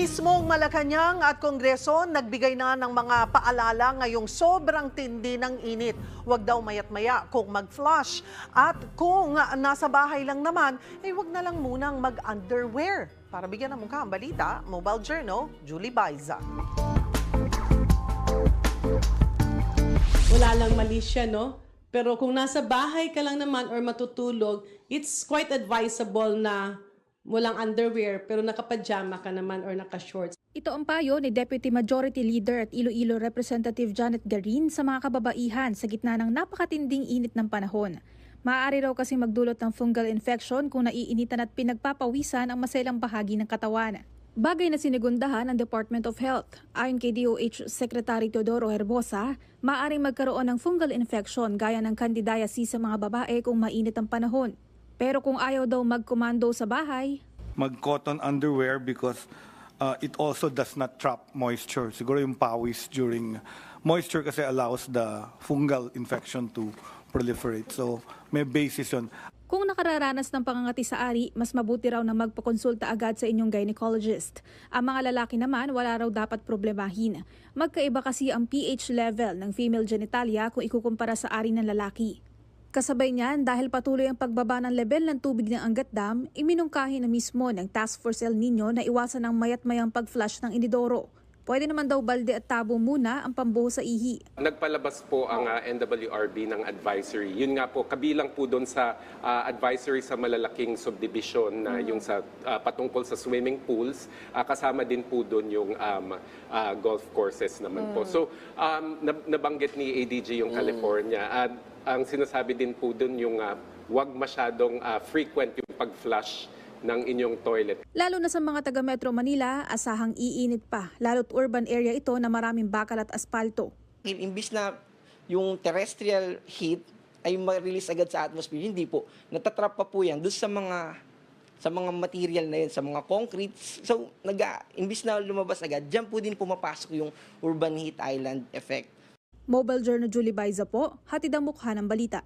Mismong Malacanang at Kongreso nagbigay na ng mga paalala ngayong sobrang tindi ng init. Huwag daw mayat-maya kung mag-flush. At kung nasa bahay lang naman, eh huwag na lang munang mag-underwear. Para bigyan ng mukha ang balita, Mobile Journal, Julie Baiza. wala lang mali siya, no? Pero kung nasa bahay ka lang naman or matutulog, it's quite advisable na walang underwear pero nakapajama ka naman or naka-shorts. Ito ang payo ni Deputy Majority Leader at Iloilo Representative Janet Garin sa mga kababaihan sa gitna ng napakatinding init ng panahon. Maaari raw kasi magdulot ng fungal infection kung naiinitan at pinagpapawisan ang maselang bahagi ng katawan. Bagay na sinigundahan ng Department of Health. Ayon kay DOH Secretary Teodoro Herbosa, maaaring magkaroon ng fungal infection gaya ng candidiasis sa mga babae kung mainit ang panahon. Pero kung ayaw daw magkomando sa bahay, mag-cotton underwear because uh, it also does not trap moisture. Siguro yung pawis during moisture kasi allows the fungal infection to proliferate. So may basis yun. Kung nakararanas ng pangangati sa ari, mas mabuti raw na magpakonsulta agad sa inyong gynecologist. Ang mga lalaki naman, wala raw dapat problemahin. Magkaiba kasi ang pH level ng female genitalia kung ikukumpara sa ari ng lalaki. Kasabay niyan, dahil patuloy ang pagbaba ng level ng tubig ng Angat Dam, iminungkahi na mismo ng Task Force El Nino na iwasan ang mayat-mayang pag-flush ng inidoro. Pwede naman daw balde at tabo muna ang pambuho sa ihi. Nagpalabas po ang ah, NWRB ng advisory. Yun nga po, kabilang po doon sa ah, advisory sa malalaking subdivision na yung sa ah, patungkol sa swimming pools, ah, kasama din po doon yung um, ah, golf courses naman po. So, um, nab- nabanggit ni ADG yung California. At ang sinasabi din po doon yung ah, wag masyadong ah, frequent yung pag-flush ng inyong toilet. Lalo na sa mga taga Metro Manila, asahang iinit pa, lalo't urban area ito na maraming bakal at aspalto. imbis na yung terrestrial heat ay ma-release agad sa atmosphere, hindi po. Natatrap pa po yan doon sa mga sa mga material na yun, sa mga concrete. So, nag imbis na lumabas agad, dyan po din pumapasok yung urban heat island effect. Mobile Journal Julie Baiza po, hatid ang mukha ng balita.